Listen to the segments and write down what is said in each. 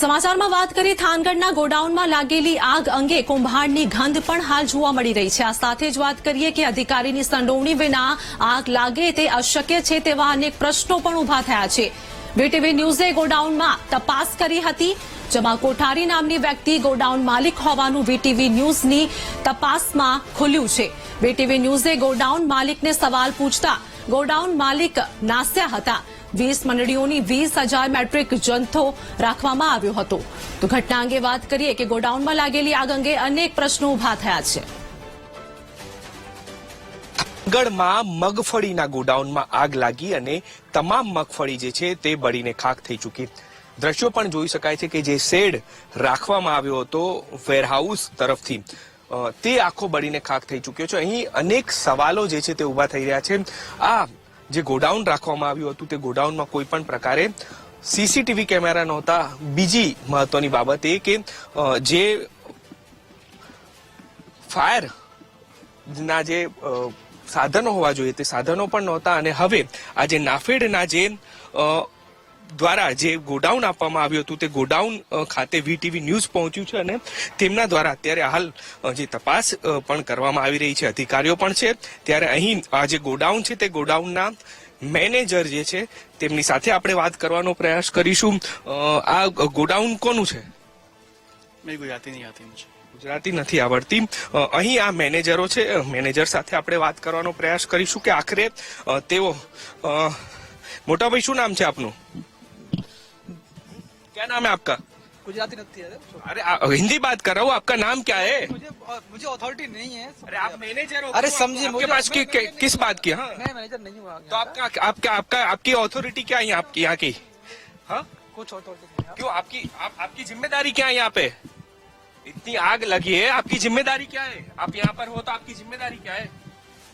સમાચારમાં વાત કરીએ થાનગઢના ગોડાઉનમાં લાગેલી આગ અંગે કુંભારની ગંધ પણ હાલ જોવા મળી રહી છે. આ સાથે જ વાત કરીએ કે અધિકારીની સંડોવણી વિના આગ લાગે તે અશક્ય છે તેવા અનેક પ્રશ્નો પણ ઊભા થયા છે. વીટીવી ન્યૂઝે ગોડાઉનમાં તપાસ કરી હતી, જેમાં કોઠારી નામની વ્યક્તિ ગોડાઉન માલિક હોવાનું વીટીવી ન્યૂઝની તપાસમાં ખુલ્યું છે. વીટીવી ન્યૂઝે ગોડાઉન માલિકને સવાલ પૂછતા ગોડાઉન માલિક નાસ્યા હતા. વીસ મંડળીઓની વીસ હજાર મેટ્રિક જંથો રાખવામાં આવ્યો હતો. તો ઘટના અંગે વાત કરીએ કે ગોડાઉનમાં લાગેલી આગ અંગે અનેક પ્રશ્નો ઊભા થયા છે. ગઢમાં મગફળીના ગોડાઉનમાં આગ લાગી અને તમામ મગફળી જે છે તે બળીને ખાખ થઈ ચૂકી. દ્રશ્યો પણ જોઈ શકાય છે કે જે શેડ રાખવામાં આવ્યો હતો વેરહાઉસ તરફથી તે આખો બળીને ખાખ થઈ ચૂક્યો છે. અહીં અનેક સવાલો જે છે તે ઊભા થઈ રહ્યા છે. આ જે ગોડાઉન રાખવામાં આવ્યું હતું, તે ગોડાઉનમાં કોઈ પણ પ્રકારે સીસીટીવી કેમેરા નહોતા. બીજી મહત્વની બાબત એ કે જે ફાયર ના જે સાધનો હોવા જોઈએ, તે સાધનો પણ નહોતા અને હવે આ જે નાફેડના જે દ્વારા જે ગોડાઉન આપવામાં આવ્યું હતું તે ગોડાઉન ખાતે વીટીવી ન્યૂઝ પહોંચ્યું છે અને તેમના દ્વારા અત્યારે હાલ જે તપાસ પણ કરવામાં આવી રહી છે અધિકારીઓ પણ છે. ત્યારે અહીં આ જે ગોડાઉન છે તે ગોડાઉનના મેનેજર જે છે તેમની સાથે આપણે વાત કરવાનો પ્રયાસ કરીશું. આ ગોડાઉન કોનું છે? ગુજરાતી ગુજરાતી નથી આવડતી. અહીં આ મેનેજરો છે મેનેજર સાથે આપણે વાત કરવાનો પ્રયાસ કરીશું કે આખરે તેઓ મોટાભાઈ શું નામ છે આપનું? क्या नाम है आपका? गुजराती लगती है अरे आ, हिंदी बात कर रहा हूँ आपका नाम क्या है? मुझे मुझे अथॉरिटी नहीं है अरे आप मैनेजर हो अरे तो समझिए, मुझे- पास कि, मैं- मैं- किस बात की हाँ? मैं मैनेजर नहीं हुआ तो आपका आपका आपका आपकी अथॉरिटी क्या है आपकी यहाँ की? हाँ? कुछ अथॉरिटी क्यों आपकी आपकी ज़िम्मेदारी क्या है यहाँ पे? इतनी आग लगी है आपकी ज़िम्मेदारी क्या है? आप यहाँ पर हो तो आपकी ज़िम्मेदारी क्या है?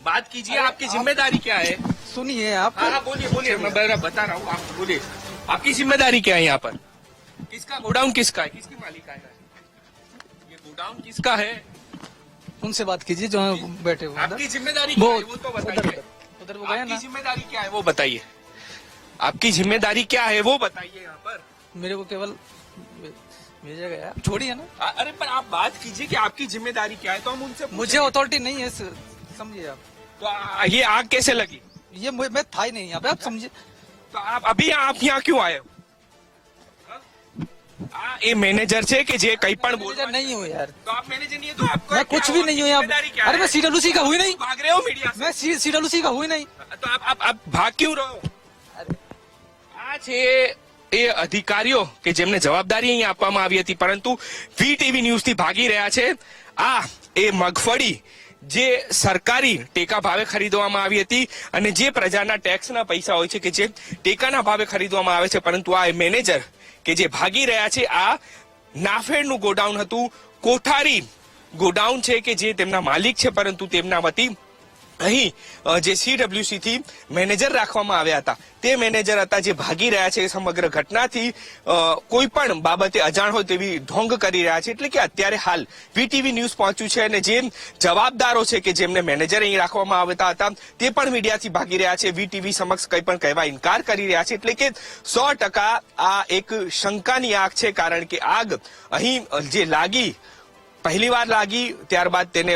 बात कीजिए आपकी ज़िम्मेदारी क्या है? सुनिए आप। हाँ हाँ बोलिए बोलिए मैं बता बता रहा हूँ आप बोलिए। आपकी ज़िम्मेदारी क्या है यहाँ पर? इसका गोडाउन किसका है? किसकी मालिक है ये गोडाउन किसका है? उनसे बात कीजिए जो बैठे हुए आपकी ज़िम्मेदारी वो, वो तो बताइए। उधर वो गया ना। ज़िम्मेदारी क्या है? वो बताइए। आपकी ज़िम्मेदारी क्या है? वो बताइए यहाँ पर। मेरे को केवल भेजा गया। छोड़िए ना? अरे पर आप बात कीजिए कि आपकी ज़िम्मेदारी क्या है तो हम उनसे मुझे अथॉरिटी नहीं है समझिए आप। तो आ, ये आग कैसे लगी? ये मैं था ही नहीं यहाँ पे आप अच्छा। समझिए। तो आप अभी आप यहाँ क्यों आए हो? આ એ मैनेजर છે કે જે કઈ પણ બોલ नहीं हो यार तो आप मैनेजर नहीं है तो आपको मैं कुछ भी नहीं हूँ यहाँ जिम्मेदारी क्या अरे मैं है? सीडब्ल्यूसी का हुई नहीं भाग रहे हो मीडिया से मैं सीडब्ल्यूसी का हुई नहीं તો આપ આપ આપ ભાગ ક્યું રહો આ છે એ અધિકારીઓ કે જેમને જવાબદારી અહીં આપવામાં આવી હતી પરંતુ વી ટીવી ન્યૂઝથી ભાગી રહ્યા છે આ એ મગફળી જે સરકારી ટેકા ભાવે ખરીદવામાં આવી હતી અને જે પ્રજાના ટેક્સના પૈસા હોય છે કે જે ટેકાના ભાવે ખરીદવામાં આવે છે, પરંતુ આ મેનેજર કે જે ભાગી રહ્યા છે, આ નાફેડનું ગોડાઉન હતું. કોઠારી ગોડાઉન છે કે જે તેમના માલિક છે, પરંતુ તેમના વતી અહીં જે સીડબ્લ્યુસી થી મેનેજર રાખવામાં આવ્યા હતા. તે મેનેજર હતા જે ભાગી રહ્યા છે સમગ્ર ઘટનાથી. કોઈ પણ બાબતે અજાણ હોય તેવી ઢોંગ કરી રહ્યા છે. એટલે કે અત્યારે હાલ વીટીવી ન્યૂઝ પહોંચ્યું છે અને જે જવાબદારો છે કે જેમને મેનેજર અહીં રાખવામાં આવતા હતા, તે પણ મીડિયાથી ભાગી રહ્યા છે. વીટીવી સમક્ષ કંઈ પણ કહેવા ઇનકાર કરી રહ્યા છે. એટલે કે સો ટકા આ એક શંકાની આગ છે, કારણ કે આગ અહીં જે લાગી પહેલી વાર લાગી, ત્યારબાદ તેને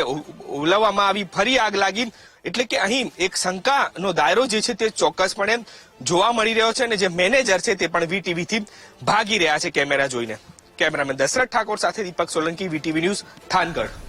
ઉલવવામાં આવી, ફરી આગ લાગી. એટલે કે અહીં એક શંકાનો દાયરો જે છે તે ચોક્કસપણે જોવા મળી રહ્યો છે અને જે મેનેજર છે તે પણ વીટીવી થી ભાગી રહ્યા છે કેમેરા જોઈને. કેમેરામેન દશરથ ઠાકોર સાથે દીપક સોલંકી વીટીવી ન્યૂઝ થાનગઢ.